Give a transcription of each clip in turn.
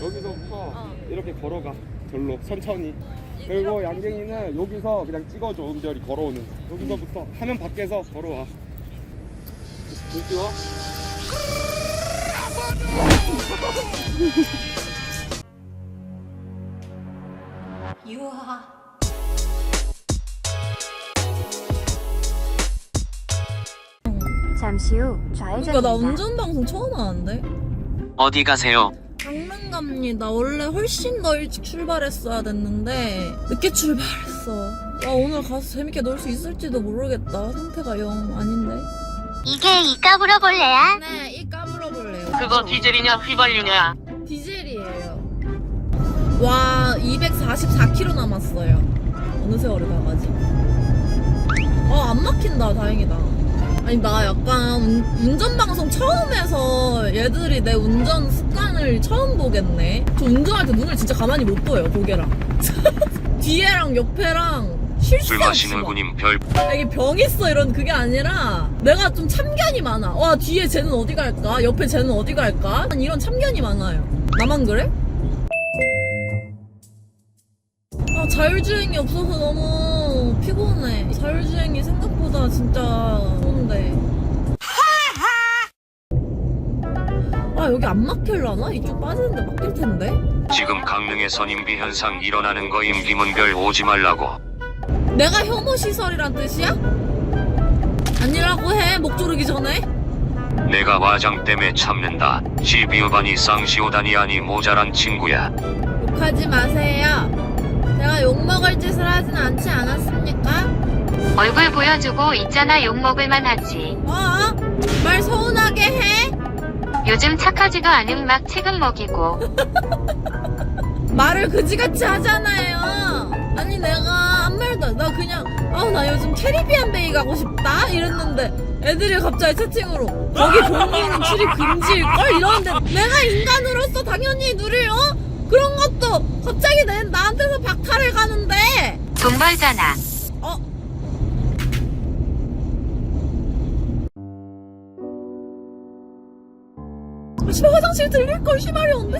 여기서부터 어. 이렇게 걸어가 절로 천천히 그리고 양갱이는 여기서 그냥 찍어줘 은별이 걸어오는 거. 여기서부터 화면 밖에서 걸어와 눈 띄워 유하. 잠시 후 좌회전입니다. 그러니까 나 운전 방송 처음 하는데. 어디 가세요? 강릉 갑니다. 원래 훨씬 더 일찍 출발했어야 됐는데 늦게 출발했어. 나 오늘 가서 재밌게 놀 수 있을지도 모르겠다. 상태가 영 아닌데. 이게 이 까불어 볼래야? 네, 이 까불어 볼래요. 그거 디젤이냐 휘발유냐? 디젤이에요. 와, 244km 남았어요. 어느 세월에 나가지? 아, 안 막힌다. 다행이다. 아니, 나 약간 운, 운전방송 처음 해서 얘들이 내 운전 습관을 처음 보겠네. 저 운전할 때 눈을 진짜 가만히 못 떠요, 고개랑. 뒤에랑 옆에랑 실수 술 없이 마시는 막. 군인 별 아, 이게 병 있어 이런 그게 아니라 내가 좀 참견이 많아. 와 뒤에 쟤는 어디 갈까? 옆에 쟤는 어디 갈까? 이런 참견이 많아요. 나만 그래? 아 자율주행이 없어서 너무 피곤해. 자율주행이 생각보다 진짜 좋은데. 아 여기 안 막힐라나? 이쪽 빠지는데 막힐 텐데. 지금 강릉에 선임비 현상 일어나는 거임 김은별 오지 말라고. 내가 혐오 시설이란 뜻이야? 아니라고 해. 목 조르기 전에. 내가 와장 때문에 참는다. 시비우반이 쌍시오다니 아니 모자란 친구야. 욕하지 마세요. 제가 욕먹을 짓을 하진 않지 않았습니까? 얼굴 보여주고 있잖아 욕먹을만 하지. 어? 말 서운하게 해? 요즘 착하지도 않은 막 책임 먹이고. 말을 그지같이 하잖아요. 아니 내가 한 말도 안- 나 그냥 아우 나 요즘 캐리비안 베이 가고 싶다 이랬는데 애들이 갑자기 채팅으로 거기 동물은 출입 금지일걸 이러는데 내가 인간으로서 당연히 누릴 어? 그런 것도 갑자기 내, 나한테서 박탈해 가는데 돈 벌잖아. 어? 아, 씨발 화장실 들릴 걸 심하려운데?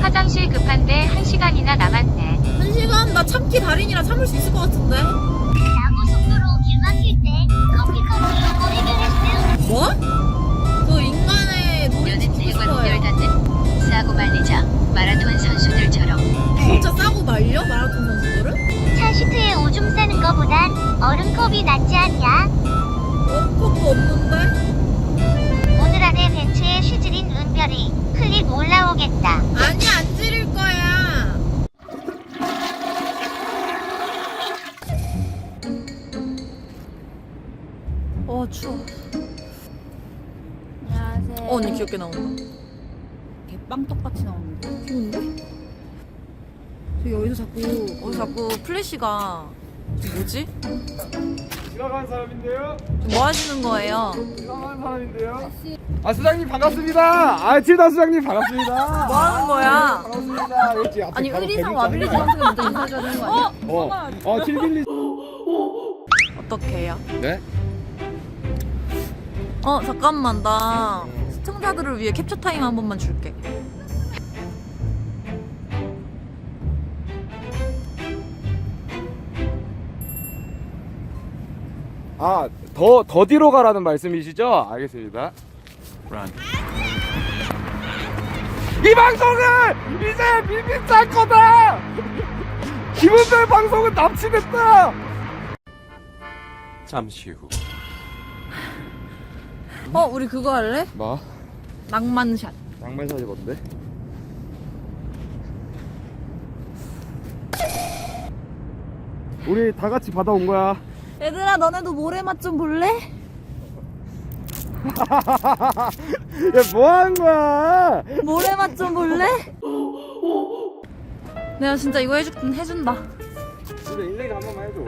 화장실 급한데 한 시간이나 남았네. 한 시간? 나 참기 달인이라 참을 수 있을 것 같은데 고속도로 길 막힐 때 커피커피 해결했음. 뭐? 어 귀엽게 나온다 개빵떡같이 나오는데 귀여운데? 저 여기서 자꾸 어 자꾸 플래시가 저 뭐지? 지나가는 사람인데요 뭐 하시는 거예요? 지나가는 사람인데요 아 수장님 반갑습니다 아 칠다 수장님 반갑습니다 뭐 하는 거야? 반갑습니다 여기 앞에 아니 바로 의리상 대문 와빌리지 있잖아요. 방송에 먼저 인사해줘야 되는 거 아니야? 어, 어, 칠빌리 어떻게 해요? 네? 어 잠깐만 나 시청자들을 위해 캡처 타임 한 번만 줄게 아, 더, 더 뒤로 가라는 말씀이시죠? 알겠습니다. 이 방송은 이제 밀빈 짤 거다! 김은별 방송은 납치됐다! 잠시 후. 어 우리 그거 할래? 뭐? 낭만샷 낭만샷이 뭔데? 우리 다 같이 받아온 거야. 얘들아 너네도 모래맛 좀 볼래? 야, 뭐 하는 거야? 모래맛 좀 볼래? 내가 진짜 이거 해줄, 해준다 진짜 인생 한 번만 해줘.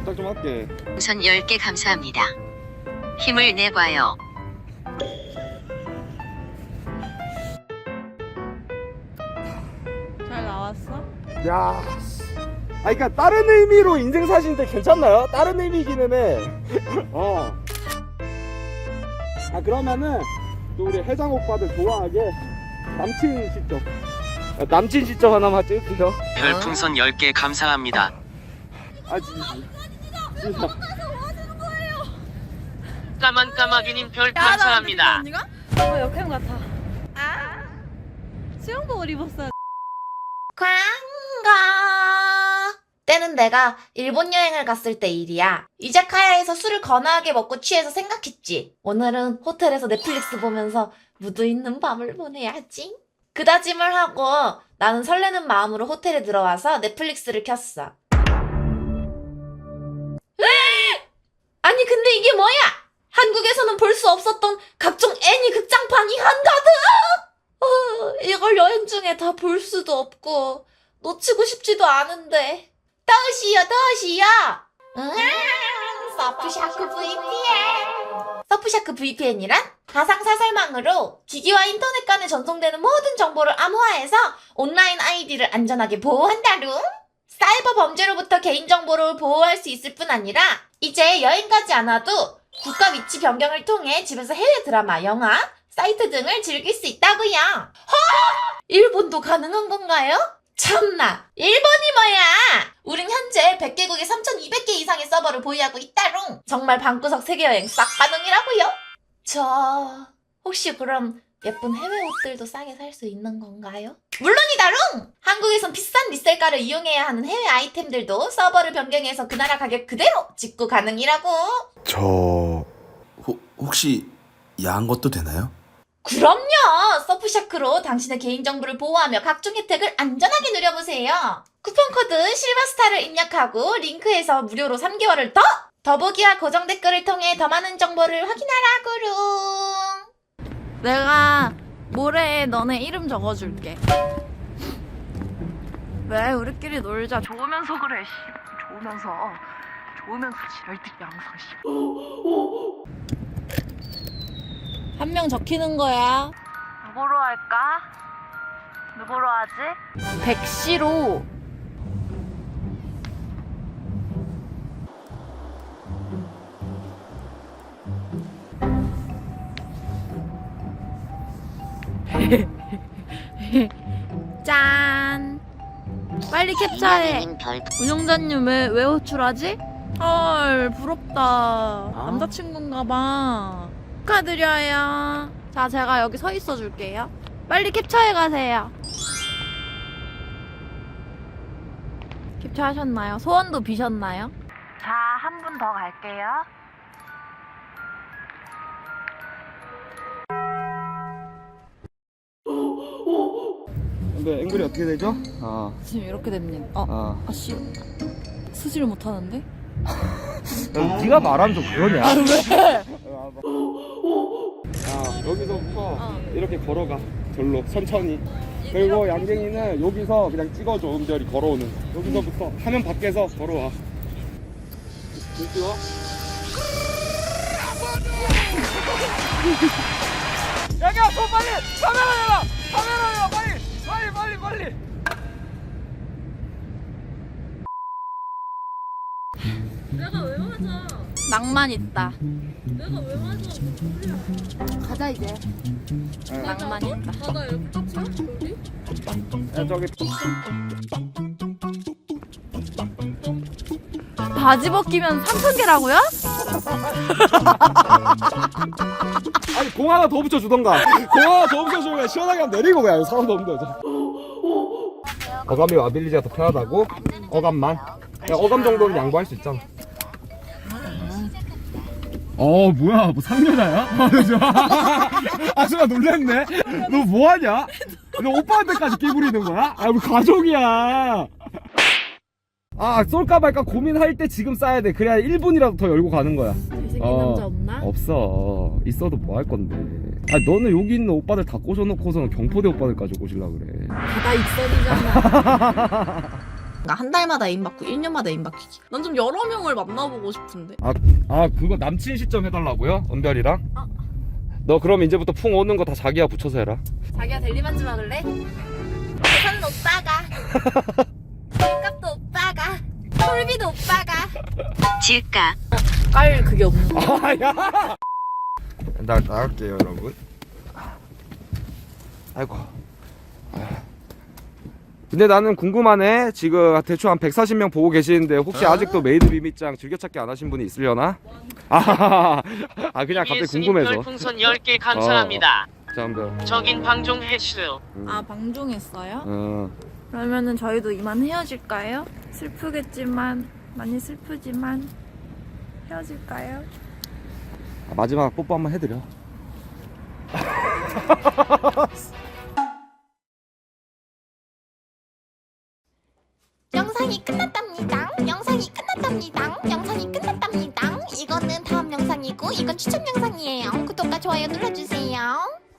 부탁 좀 할게. 우선 10개 감사합니다. 힘을 내봐요. 야. 아, 그니까 다른 의미로 인생 사진인데 괜찮나요? 다른 의미기는 해. 어. 아 그러면은 또 우리 해장 오빠들 좋아하게 남친 시점. 아, 남친 시점 하나만 찍을게요. 별풍선 10개 감사합니다. 아 진짜. 진짜. 까만 까마귀님 별 감사합니다. 언니가? 어, 역행 같아. 아. 수영복을 입었어야 광가 때는 내가 일본 여행을 갔을 때 일이야. 이자카야에서 술을 거나하게 먹고 취해서 생각했지. 오늘은 호텔에서 넷플릭스 보면서 무드 있는 밤을 보내야지. 그 다짐을 하고 나는 설레는 마음으로 호텔에 들어와서 넷플릭스를 켰어. 아니 근데 이게 뭐야? 한국에서는 볼 수 없었던 각종 애니 극장판이 한가득! 어, 이걸 여행 중에 다 볼 수도 없고 놓치고 싶지도 않은데 더시요 더시요 음, 서프샤크 VPN 서프샤크 VPN이란 가상사설망으로 기기와 인터넷 간에 전송되는 모든 정보를 암호화해서 온라인 아이디를 안전하게 보호한다룽 사이버 범죄로부터 개인정보를 보호할 수 있을 뿐 아니라 이제 여행 가지 않아도 국가 위치 변경을 통해 집에서 해외 드라마, 영화, 사이트 등을 즐길 수 있다고요. 허! 일본도 가능한 건가요? 참나, 일본이 뭐야? 우린 현재 100개국에 3,200개 이상의 서버를 보유하고 있다롱. 정말 방구석 세계여행 싹 가능이라고요. 저 혹시 그럼 예쁜 해외 옷들도 싸게 살 수 있는 건가요? 물론이다롱! 한국에선 비싼 리셀가를 이용해야 하는 해외 아이템들도 서버를 변경해서 그 나라 가격 그대로 직구 가능이라고. 저 호, 혹시 야한 것도 되나요? 그럼요! 서프샤크로 당신의 개인정보를 보호하며 각종 혜택을 안전하게 누려보세요. 쿠폰코드 실버스타를 입력하고 링크에서 무료로 3개월을 더! 더보기와 고정 댓글을 통해 더 많은 정보를 확인하라구룽. 내가 모래에 너네 이름 적어줄게. 왜 우리끼리 놀자. 좋으면서 그래. 씨. 좋으면서. 좋으면서 지랄들이 항상 씨. 한 명 적히는 거야. 누구로 할까? 누구로 하지? 백시로. 짠. 빨리 캡처해. 운영자님 왜, 왜 호출하지? 헐, 부럽다. 남자친구인가 봐. 축하드려요. 자, 제가 여기 서 있어 줄게요. 빨리 캡처해 가세요. 캡처하셨나요? 소원도 비셨나요? 자, 한 분 더 갈게요. 근데 앵글이 어떻게 되죠? 아, 지금 이렇게 됩니다. 어, 아. 아씨. 쓰지를 못하는데? 야, 네가 말하면 좀 그러냐? 아, 왜? 아, 여기서부터 이렇게 걸어가. 절로, 천천히. 그리고 양갱이는 여기서 그냥 찍어줘, 은별이 걸어오는 거. 여기서부터 화면 밖에서 걸어와. 줄 찍어? 야야, 손 빨리! 카메라 내라! 카메라 내라! 빨리! 빨리, 빨리, 빨리! 낭만 있다. 내가 왜 맞아? 가자 이제. 낭만 있다. 바다 이렇게? 야, 저기 바지 벗기면 3천 개라고요? 아니 공 하나 더 붙여주던가 공 하나 더 붙여주면 시원하게 한번 내리고 그냥 사람도 없는데 어감이 와빌리지가 더 편하다고? 어감만? 야, 어감 정도는 양보할 수 있잖아 어 뭐야 뭐 상여자야? 아 순간 놀랬네 너 뭐하냐? 너 오빠한테까지 끼부리는 거야? 아뭐 가족이야 아 쏠까 말까 고민할 때 지금 싸야 돼 그래야 1분이라도 더 열고 가는 거야 잘생긴 어. 남자 없나? 없어 있어도 뭐 할 건데 아 너는 여기 있는 오빠들 다 꼬셔놓고서는 경포대 오빠들까지 꼬실라 그래 바다 익선이잖아. 한 달마다 애인 받고 1년마다 애인 바뀌기. 난 좀 여러 명을 만나보고 싶은데. 아 그거 남친 시점 해달라고요? 은별이랑? 너 그럼 이제부터 풍 오는 거 다 자기가 붙여서 해라 자기야 델리만 좀 하길래? 회사는 오빠가. 값도 오빠가. 톨비도 오빠가. 질까? 깔 그게 없는 거. 아야 나 나갈게요 여러분 아이고 근데 나는 궁금하네. 지금 대충 한 140명 보고 계시는데 혹시 아직도 메이드 비밀장 즐겨찾기 안 하신 분이 있으려나? 아, 아 그냥 갑자기 궁금해서. 별풍선 10개 감사합니다. 잠깐만. 저긴 방종 해슈. 아 방종했어요? 어. 그러면은 저희도 이만 헤어질까요? 슬프겠지만 많이 슬프지만 헤어질까요? 아, 마지막 뽀뽀 한번 해드려. 영상이고 이건 추천 영상이에요. 구독과 좋아요 눌러주세요.